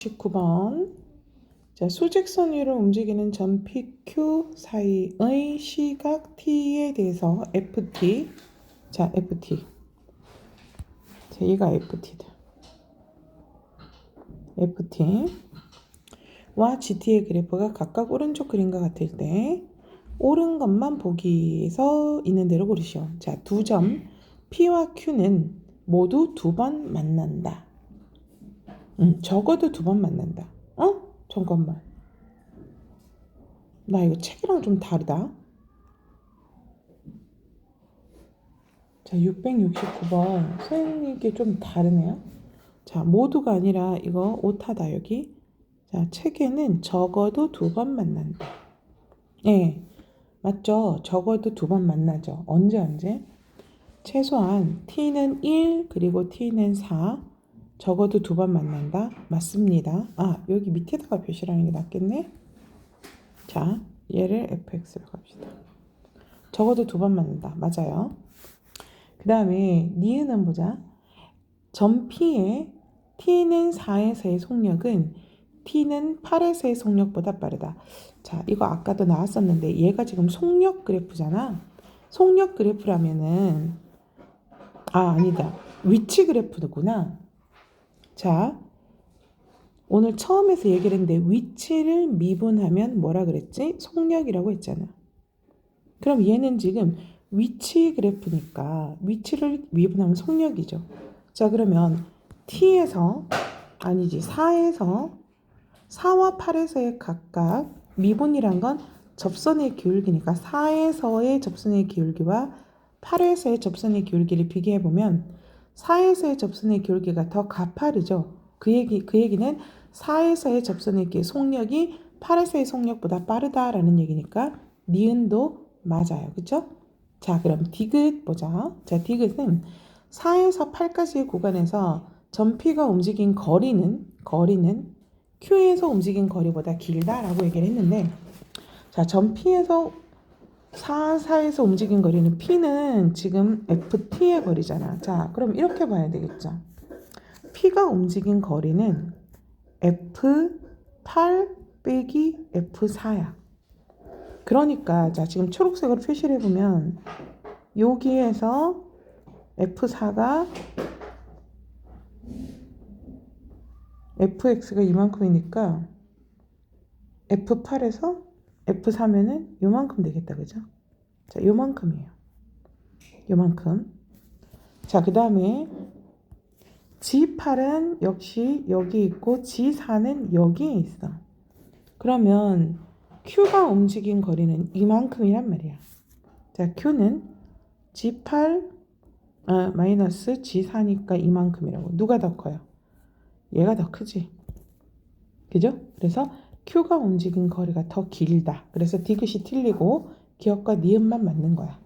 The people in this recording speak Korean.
19번. 자, 수직선 위로 움직이는 점 PQ 사이의 시각 T에 대해서 FT. 자, FT. 자, 얘가 FT다. FT. 와 GT의 그래프가 각각 오른쪽 그림과 같을 때 옳은 것만 보기에서 있는 대로 고르시오. 자, 두 점 P와 Q는 모두 두 번 만난다. 응, 적어도 두 번 만난다. 어? 잠깐만. 나 이거 책이랑 좀 다르다. 자, 669번. 선생님께 좀 다르네요. 자, 모두가 아니라 이거 오타다, 여기. 자, 책에는 적어도 두 번 만난다. 예, 맞죠? 적어도 두 번 만나죠. 언제, 언제? 최소한 t는 1, 그리고 t는 4. 적어도 두 번 만난다? 맞습니다. 아, 여기 밑에다가 표시라는 게 낫겠네? 자, 얘를 fx로 갑시다. 적어도 두 번 만난다. 맞아요. 그 다음에 니은은 보자. 점 P의 t는 4에서의 속력은 t는 8에서의 속력보다 빠르다. 자, 이거 아까도 나왔었는데 얘가 지금 속력 그래프잖아. 속력 그래프라면은 아, 아니다. 위치 그래프구나. 자, 오늘 처음에서 얘기를 했는데 위치를 미분하면 뭐라 그랬지? 속력이라고 했잖아. 그럼 얘는 지금 위치 그래프니까 위치를 미분하면 속력이죠. 자, 그러면 t에서 아니지 4에서 4와 8에서의 각각 미분이란 건 접선의 기울기니까 4에서의 접선의 기울기와 8에서의 접선의 기울기를 비교해 보면 4에서의 접선의 기울기가 더 가파르죠. 그 얘기 그 얘기는 4에서의 접선의 기 속력이 8에서의 속력보다 빠르다라는 얘기니까 니은도 맞아요. 그죠? 자, 그럼 디귿 보자. 자, 디귿은 4에서 8까지의 구간에서 점피가 움직인 거리는 거리는 Q에서 움직인 거리보다 길다라고 얘기를 했는데 자, 점 P에서 4, 4에서 움직인 거리는 P는 지금 FT의 거리잖아. 자, 그럼 이렇게 봐야 되겠죠. P가 움직인 거리는 F8 빼기 F4야. 그러니까 자, 지금 초록색으로 표시를 해보면 여기에서 F4가 fx가 이만큼이니까 f8에서 f4면은 요만큼 되겠다. 그죠? 자, 요만큼이에요. 요만큼. 자, 그 다음에 G8은 역시 여기 있고 G4는 여기에 있어. 그러면 Q가 움직인 거리는 이만큼이란 말이야. 자, Q는 G8 아, 마이너스 G4니까 이만큼이라고. 누가 더 커요? 얘가 더 크지. 그죠? 그래서 Q가 움직인 거리가 더 길다. 그래서 디귿이 틀리고 기억과 니은만 맞는 거야.